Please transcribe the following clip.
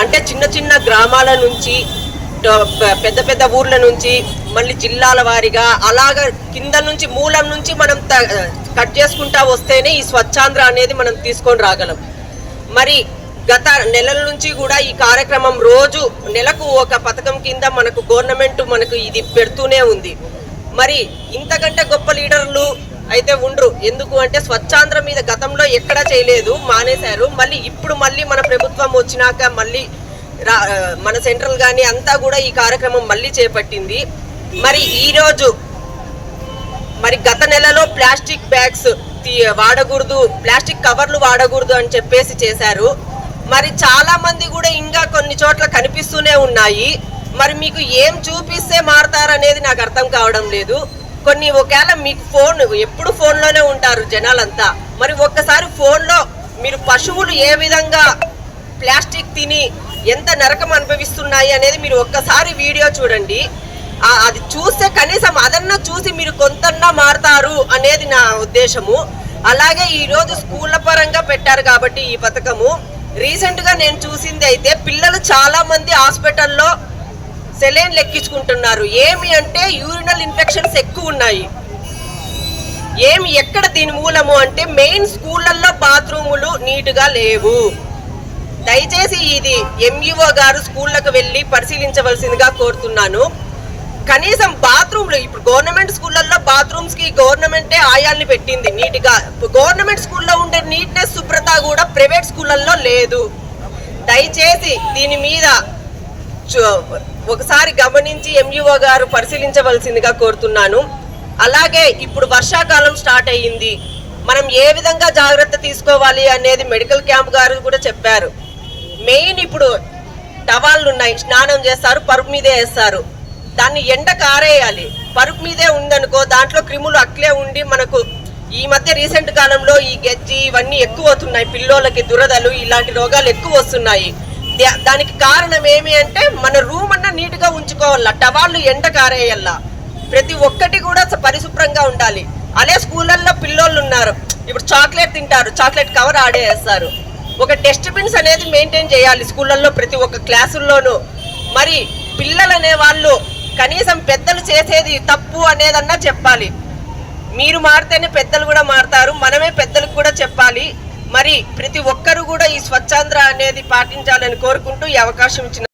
అంటే చిన్న చిన్న గ్రామాల నుంచి పెద్ద పెద్ద ఊర్ల నుంచి మళ్ళీ జిల్లాల వారీగా అలాగ కింద నుంచి మూలం నుంచి మనం త- కట్ చేసుకుంటా వస్తేనే ఈ స్వచ్ఛాంధ్ర అనేది మనం తీసుకొని రాగలం. మరి గత నెలల నుంచి కూడా ఈ కార్యక్రమం రోజు నెలకు ఒక పథకం కింద మనకు గవర్నమెంట్ మనకు ఇది పెడుతూనే ఉంది. మరి ఇంతకంటే గొప్ప లీడర్లు అయితే ఉండ్రు. ఎందుకు అంటే స్వచ్ఛాంధ్ర మీద గతంలో ఎక్కడా చేయలేదు మానేశారు. మళ్ళీ ఇప్పుడు మళ్ళీ మన ప్రభుత్వం వచ్చినాక మళ్ళీ రా- మన సెంట్రల్ కానీ అంతా కూడా ఈ కార్యక్రమం మళ్ళీ చేపట్టింది. మరి ఈరోజు మరి గత నెలలో ప్లాస్టిక్ బ్యాగ్స్ వాడకూడదు ప్లాస్టిక్ కవర్లు వాడకూడదు అని చెప్పేసి చేశారు. మరి చాలా మంది కూడా ఇంకా కొన్ని చోట్ల కనిపిస్తూనే ఉన్నాయి. మరి మీకు ఏం చూపిస్తే మారతారనేది నాకు అర్థం కావడం లేదు. కొన్ని ఒకవేళ మీకు ఫోన్ ఎప్పుడు ఫోన్లోనే ఉంటారు జనాలంతా. మరి ఒక్కసారి ఫోన్లో మీరు పశువులు ఏ విధంగా ప్లాస్టిక్ తిని ఎంత నరకం అనుభవిస్తున్నాయి అనేది మీరు ఒక్కసారి వీడియో చూడండి. అది చూస్తే కనీసం అదన్నా చూసి మీరు కొంతన్నా మారుతారు అనేది నా ఉద్దేశము. అలాగే ఈరోజు స్కూళ్ళ పరంగా పెట్టారు కాబట్టి ఈ పథకము. రీసెంట్గా నేను చూసింది అయితే పిల్లలు చాలామంది హాస్పిటల్లో సెలైన్ లెక్కించుకుంటున్నారు. ఏమి అంటే యూరినల్ ఇన్ఫెక్షన్స్ ఎక్కువ ఉన్నాయి. ఏమి ఎక్కడ దీని మూలము అంటే మెయిన్ స్కూళ్ళల్లో బాత్రూములు నీట్గా లేవు. దయచేసి ఇది ఎంఈఓ గారు స్కూళ్ళకు వెళ్ళి పరిశీలించవలసిందిగా కోరుతున్నాను. కనీసం బాత్రూమ్లు ఇప్పుడు గవర్నమెంట్ స్కూళ్ళల్లో బాత్రూమ్స్కి గవర్నమెంటే ఆయాల్ని పెట్టింది నీట్గా. గవర్నమెంట్ స్కూల్లో ఉండే నీట్నెస్ శుభ్రత కూడా ప్రైవేట్ స్కూళ్ళల్లో లేదు. దయచేసి దీని మీద ఒకసారి గమనించి ఎంఈఓ గారు పరిశీలించవలసిందిగా కోరుతున్నాను. అలాగే ఇప్పుడు వర్షాకాలం స్టార్ట్ అయ్యింది. మనం ఏ విధంగా జాగ్రత్త తీసుకోవాలి అనేది మెడికల్ క్యాంప్ గారు కూడా చెప్పారు. మెయిన్ ఇప్పుడు టవాళ్ళు ఉన్నాయి స్నానం చేస్తారు పరుపు మీదే వేస్తారు. దాన్ని ఎండ కారేయాలి. పరుపు మీదే ఉందనుకో దాంట్లో క్రిములు అట్లే ఉండి మనకు ఈ మధ్య రీసెంట్ కాలంలో ఈ గజ్జి ఇవన్నీ ఎక్కువ అవుతున్నాయి పిల్లోలకి దురదలు ఇలాంటి రోగాలు ఎక్కువ వస్తున్నాయి. దానికి కారణం ఏమి అంటే మన రూమ్ అన్న నీట్గా ఉంచుకోవాల టవాళ్ళు ఎండ కారేయాల ప్రతి ఒక్కటి కూడా పరిశుభ్రంగా ఉండాలి. అదే స్కూళ్ళల్లో పిల్లోళ్ళు ఉన్నారు. ఇప్పుడు చాక్లెట్ తింటారు. చాక్లెట్ కవర్ ఆడేస్తారు ఒక డస్ట్బిన్స్ అనేది మెయింటైన్ చేయాలి స్కూళ్ళల్లో ప్రతి ఒక్క క్లాసుల్లోనూ. మరి పిల్లలు అనే వాళ్ళు కనీసం పెద్దలు చేసేది తప్పు అనేదన్నా చెప్పాలి. మీరు మారితేనే పెద్దలు కూడా మారుతారు. మనమే పెద్దలకు కూడా చెప్పాలి. మరి ప్రతి ఒక్కరు కూడా ఈ స్వచ్ఛాంధ్ర అనేది పాటించాలని కోరుకుంటూ ఈ అవకాశం ఇచ్చిన